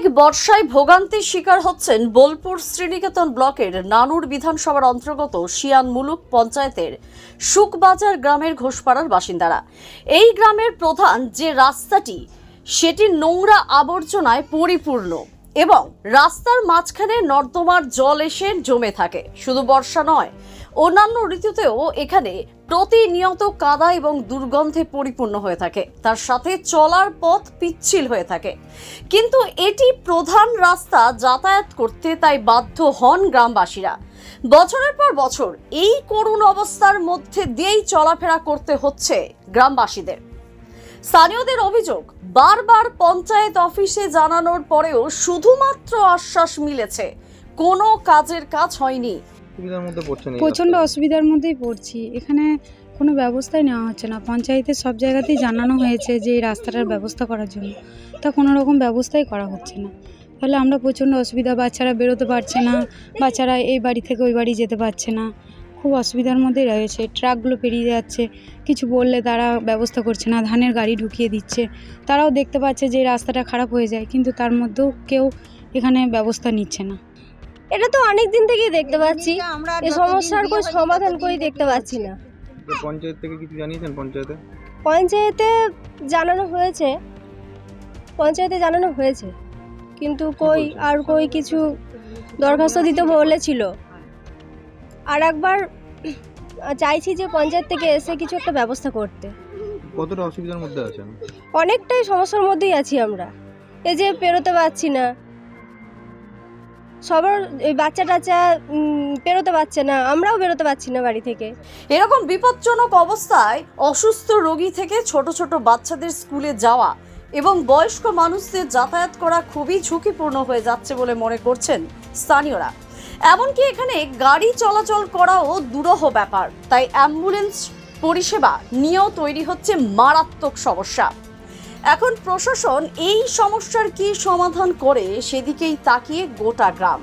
ধারাবাহিক বর্ষায় ভোগান্তির শিকার হচ্ছেন বোলপুর শ্রীনিকেতন ব্লকের নানুর বিধানসভার অন্তর্গত শিয়ান মুলুক পঞ্চায়েতের সুকবাজার গ্রামের ঘোষপাড়ার বাসিন্দারা। এই গ্রামের প্রধান যে রাস্তাটি সেটি নোংরা আবর্জনায় পরিপূর্ণ এবং রাস্তার মাঝখানে নর্দমার জল এসে জমে থাকে। শুধু বর্ষা নয় অন্যান্য ঋতুতেও এখানে প্রতিনিয়ত কাদা এবং দুর্গন্ধে পরিপূর্ণ হয়ে থাকে। তার সাথে চলার পথ পিচ্ছিল হয়ে থাকে। কিন্তু এটি প্রধান রাস্তা যাতায়াত করতে তাই বাধ্য হন গ্রামবাসীরা। বছরের পর বছর এই করুণ অবস্থার মধ্যে দিয়েই চলাফেরা করতে হচ্ছে গ্রামবাসীদের। স্থানীয়দের অভিযোগ, বারবার পঞ্চায়েত অফিসে জানানোর পরেও শুধুমাত্র আশ্বাস মিলেছে, কোনো কাজের কাজ হয়নি। সুবিধার মধ্যে পড়ছেন প্রচণ্ড অসুবিধার মধ্যেই পড়ছি। এখানে কোনো ব্যবস্থাই নেওয়া হচ্ছে না। পঞ্চায়েতের সব জায়গাতেই জানানো হয়েছে যে এই রাস্তাটার ব্যবস্থা করার জন্য। তা কোনো রকম ব্যবস্থাই করা হচ্ছে না। ফলে আমরা প্রচণ্ড অসুবিধা বাচ্চারা বেরোতে পারছে না বাচ্চারা এই বাড়ি থেকে ওই বাড়ি যেতে পারছে না। খুব অসুবিধার মধ্যেই রয়েছে। ট্রাকগুলো পেরিয়ে যাচ্ছে। কিছু বললে তারা ব্যবস্থা করছে না ধানের গাড়ি ঢুকিয়ে দিচ্ছে। তারাও দেখতে পাচ্ছে যে রাস্তাটা খারাপ হয়ে যায় কিন্তু তার মধ্যেও কেউ এখানে ব্যবস্থা নিচ্ছে না। এটা তো অনেক দিন থেকেই দেখতে পাচ্ছি। এই সমস্যার কোনো সমাধান কই দেখতে পাচ্ছি না। পঞ্চায়েত থেকে কিছু জানিয়েছেন পঞ্চায়েতে? পঞ্চায়েতে জানানো হয়েছে। পঞ্চায়েতে জানানো হয়েছে। কিন্তু কই আর কই কিছু দরখাস্ত দিতে বলেছিল আর একবার চাইছি যে পঞ্চায়েত থেকে এসে কিছু একটা ব্যবস্থা করতে। কতটা অসুবিধার মধ্যে আছেন? অনেকটাই সমস্যার মধ্যেই আছি আমরা। এই যে পেরোতে পারছি না। সবার এই বাচ্চা টাচ্চা পেরোতে পারছে না। আমরাও বেরোতে পারছি না বাড়ি থেকে। এরকম বিপজ্জনক অবস্থায় অসুস্থ রোগী থেকে ছোট ছোট বাচ্চাদের স্কুলে যাওয়া এবং বয়স্ক মানুষদের যাতায়াত করা খুবই ঝুঁকিপূর্ণ হয়ে যাচ্ছে বলে মনে করছেন স্থানীয়রা। এমনকি এখানে গাড়ি চলাচল করাও দুরহ ব্যাপার। তাই অ্যাম্বুলেন্স পরিষেবা নিয়েও তৈরি হচ্ছে মারাত্মক সমস্যা। এখন প্রশাসন এই সমস্যার কি সমাধান করে সেদিকেই তাকিয়ে গোটা গ্রাম।